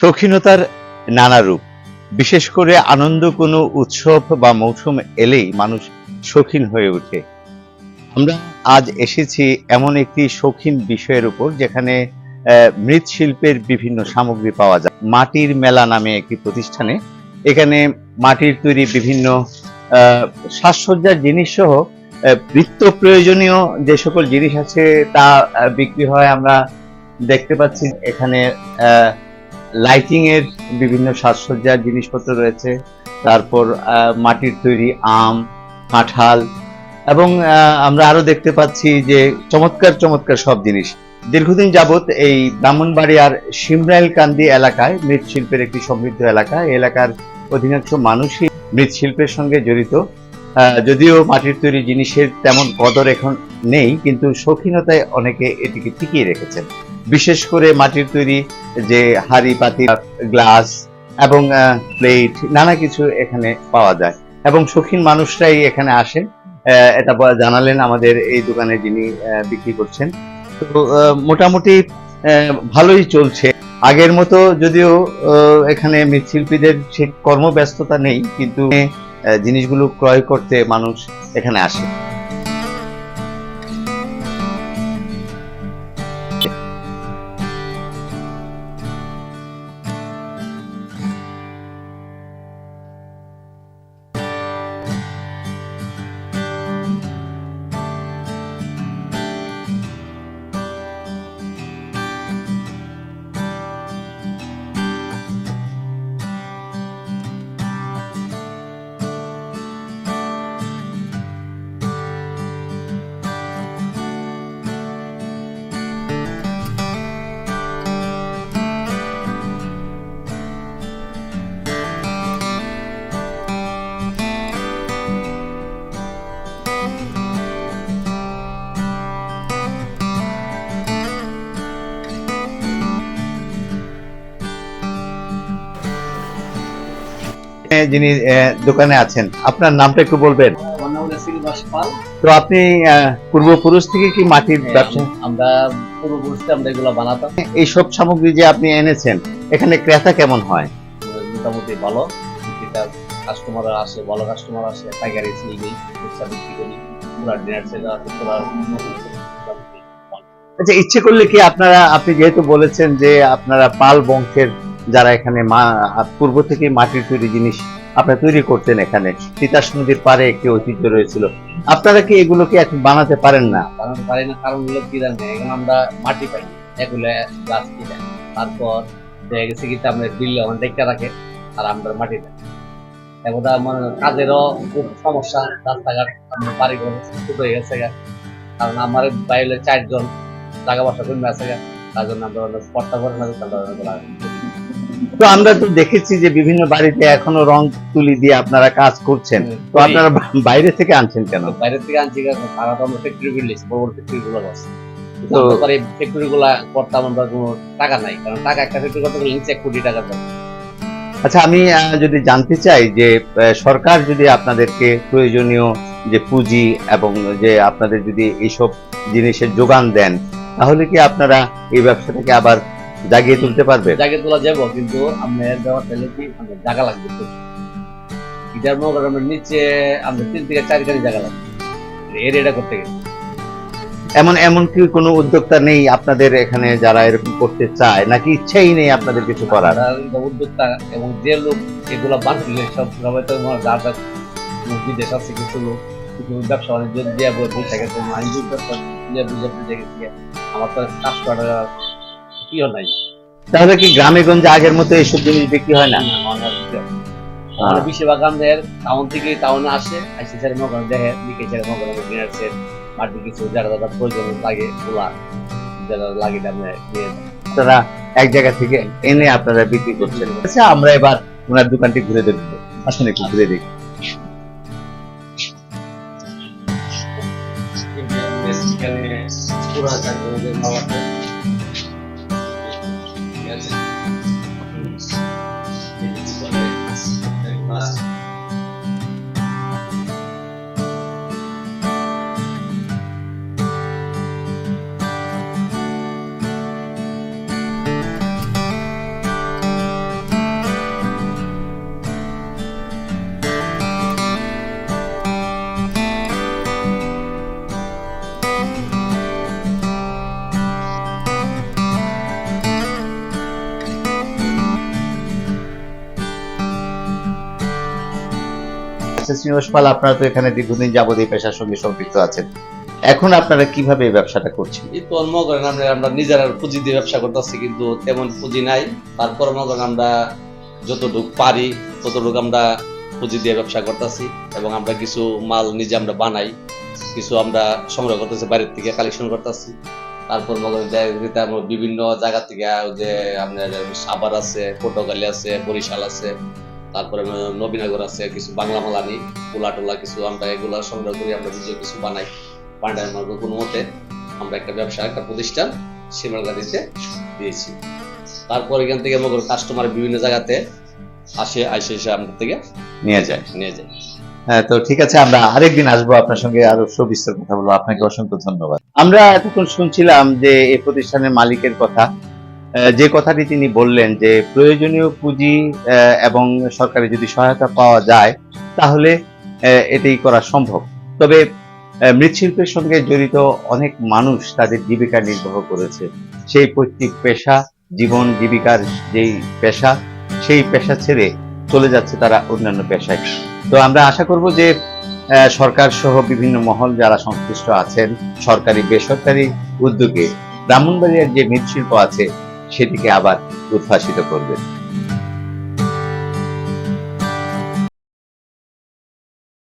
শৌখিনতার নানা রূপ। বিশেষ করে আনন্দ কোনো উৎসব বা মৌসুম এলেই মানুষ শৌখিন হয়ে ওঠে। আমরা আজ এসেছি এমন একটি শৌখিন বিষয়ের উপর যেখানে মৃৎশিল্পের বিভিন্ন সামগ্রী পাওয়া যায়। মাটির মেলা নামে একটি প্রতিষ্ঠানে। এখানে মাটির তৈরি বিভিন্ন সাজসজ্জার জিনিস সহ নিত্য প্রয়োজনীয় যে সকল জিনিস আছে তা বিক্রি হয়। আমরা দেখতে পাচ্ছি এখানে আহ, লাইটিং এর বিভিন্ন সাজসজ্জার জিনিসপত্র রয়েছে। তারপর মাটির তৈরি আম, কাঁঠাল এবং আমরা আরও দেখতে পাচ্ছি যে চমৎকার চমৎকার সব জিনিস। দীর্ঘদিন যাবৎ এই ব্রাহ্মণবাড়িয়ার সিমরাইল কান্দি এলাকায় মৃৎশিল্পের একটি সমৃদ্ধ এলাকা। এলাকার অধিকাংশ মানুষই মৃৎশিল্পের সঙ্গে জড়িত। যদিও মাটির তৈরি জিনিসের তেমন কদর এখন নেই, কিন্তু শৌখিনতায় অনেকে এটিকে টিকিয়ে রেখেছেন। বিশেষ করে মাটির তৈরি যে হাড়ি, পাতি, গ্লাস এবং প্লেট, নানা কিছু এখানে পাওয়া যায়। এবং শৌখিন মানুষরাই এখানে আসেন। এটা জানালেন আমাদের এই দোকানে যিনি বিক্রি করছেন। তো মোটামুটি ভালোই চলছে। আগের মতো যদিও এখানে মৃৎশিল্পীদের সে কর্মব্যস্ততা নেই, কিন্তু জিনিসগুলো ক্রয় করতে মানুষ এখানে আসে। যিনি দোকানে আছেন আপনার নামটা একটু বলবেন। তো আপনি পূর্বপুরুষ থেকে কি মাটির ব্যবসা? আমরা পূর্ববর্তী আমরা এগুলো বানাতাম। এইসব সামগ্রী যে আপনি এনেছেন এখানে ক্রেতা কেমন হয়? মোটামুটি ভালো। কাস্টমার আসে ভালো কাস্টমার আসে পাইকারি সিল দিই খুচরা বিক্রি করি পুরা ডিনার আছে পুরা আচ্ছা ইচ্ছে করলে কি আপনারা আপনি যেহেতু বলেছেন যে আপনারা পাল বংশের যারা এখানে পূর্ব থেকে মাটির তৈরি জিনিস আপনারা তৈরি করতেন এখানে। তিতাস নদীর পারে একটি ঐতিহ্য রয়েছিল। আপনারা কি এগুলোকে এখন বানাতে পারেন না? বানাতে পারি না, কারণ হলো কি জানি এখন আমরা মাটি পাই, এগুলো গাছ তারপর দেখা গেছে কি আমরা বিল আমার দেখতে রাখে, আর আমরা মাটি পাই। এখন আমার কাজেরও খুব সমস্যা, রাস্তাঘাট আমার বাড়ি ঘর ছোট হয়ে গেছে গা। কারণ আমার বাইরে চারজন টাকা পয়সা কমে আছে। তার জন্য আমরা অনেক করে না তো আমরা তো দেখেছি যে বিভিন্ন বাড়িতে এখনও রং তুলি দিয়ে আপনারা কাজ করছেন। তো আপনারা বাইরে থেকে আনছেন কেন? বাইরে থেকে আনছি কারণ তারা তো আমরা ফ্যাক্টরি বড় বড় ফ্যাক্টরি গুলো আছে। তো ফ্যাক্টরি গুলা করতাম আমরা কোনো টাকা নাই কারণ টাকা একটা ফ্যাক্টরি করতে গেলে এক কোটি টাকা আচ্ছা আমি যদি জানতে চাই যে সরকার যদি আপনাদেরকে প্রয়োজনীয় যে পুঁজি এবং যে আপনাদের যদি এইসব জিনিসের যোগান দেন তাহলে কি আপনারা এই ব্যবসাটাকে আবার জাগিয়ে তুলতে পারবেন জায়গা তোলা যাব কিন্তু আমরা দেওয়ার তাহলে কি জায়গা লাগবে। এটার মনে করেন আমরা নিচে আমাদের তিন থেকে চার গাড়ি জায়গা লাগবে। এরিয়াটা করতে গেলে। এমন এমন কি কোনো উদ্যোক্তা নেই আপনাদের এখানে যারা এরকম করতে চায়? নাকি ইচ্ছাই নেই আপনাদের কিছু করার? উদ্যোক্তা এবং যে লোক এগুলো বানালে সব সবাই তো যার যার বিদেশ আছে কিছু লোক কিছু ব্যবসা বাণিজ্য দিয়ে বসে গেছে আমি ব্যবসা দিয়ে বুঝে বুঝে গেছি আমার তো কাজ করার কিও নাই। তাহলে কি গ্রামে গঞ্জে আগের মতো এইসব জিনিস বিক্রি হয় না? আমরা বেশিরভাগ আমাদের টাউন থেকে টাউনে আসে দেখে মগন ডিনার সেট মাটি কিছু যারা যারা প্রয়োজন লাগে ওলা যারা লাগে। আপনারা এক জায়গা থেকে এনে আপনারা বিক্রি করছেন। আচ্ছা আমরা এবার ওনার দোকানটি ঘুরে দেখব। আসুন একটু ঘুরে দেখি। পুরা আচ্ছা শ্রীনিবাস পাল, আপনারা তো এখানে দীর্ঘদিন যাবত এই পেশার সঙ্গে সম্পৃক্ত আছেন। এখন আপনারা কীভাবে এই ব্যবসাটা করছেন? এই মনে করেন, আমরা আমরা নিজেরা পুঁজি দিয়ে ব্যবসা করতেছি, কিন্তু তেমন পুঁজি নাই। তারপর মনে করেন, আমরা যতটুকু পারি, ততটুকু আমরা পুঁজি দিয়ে ব্যবসা করতেছি এবং আমরা কিছু মাল নিজে আমরা বানাই, কিছু আমরা সংগ্রহ করতেছি বাইরের থেকে কালেকশন করতেছি। তারপর বিভিন্ন জায়গা থেকে যে আপনার সাভার আছে, পটুয়াখালী আছে, বরিশাল আছে। তারপরে নবীনগর আছে কিছু বাংলা মাল আনি পোলা টোলা কিছু আমরা এগুলো সংগ্রহ করি আমরা নিজে কিছু বানাই। পান্ডার মার্গ কোনো মতে আমরা একটা ব্যবসা একটা প্রতিষ্ঠান শিমালগাড়িতে দিয়েছি। তারপর এখান থেকে মনে কাস্টমার বিভিন্ন জায়গাতে আসে আইসে এসে আমাদের থেকে নিয়ে যায়। নিয়ে যায়। হ্যাঁ তো ঠিক আছে আমরা আরেকদিন আসব আপনার সঙ্গে আরও সবিস্তার কথা বলব। আপনাকে অসংখ্য ধন্যবাদ। আমরা এতক্ষণ শুনছিলাম যে এই প্রতিষ্ঠানের মালিকের কথা যে কথাটি তিনি বললেন যে প্রয়োজনীয় পুঁজি এবং সরকারি যদি সহায়তা পাওয়া যায়, তাহলে এটাই করা সম্ভব। তবে মৃৎশিল্পের সঙ্গে জড়িত অনেক মানুষ তাদের জীবিকা নির্বাহ করেছে। সেই পৈতৃক পেশা, জীবন জীবিকার যেই পেশা, সেই পেশা ছেড়ে চলে যাচ্ছে তারা অন্যান্য পেশায়। তো আমরা আশা করব যে সরকার সহ বিভিন্ন মহল যারা সংশ্লিষ্ট আছেন, সরকারি, বেসরকারি উদ্যোগে ব্রাহ্মণবাড়িয়ার যে মৃৎশিল্প আছে সেটিকে আবার উদ্ভাসিত করবেন।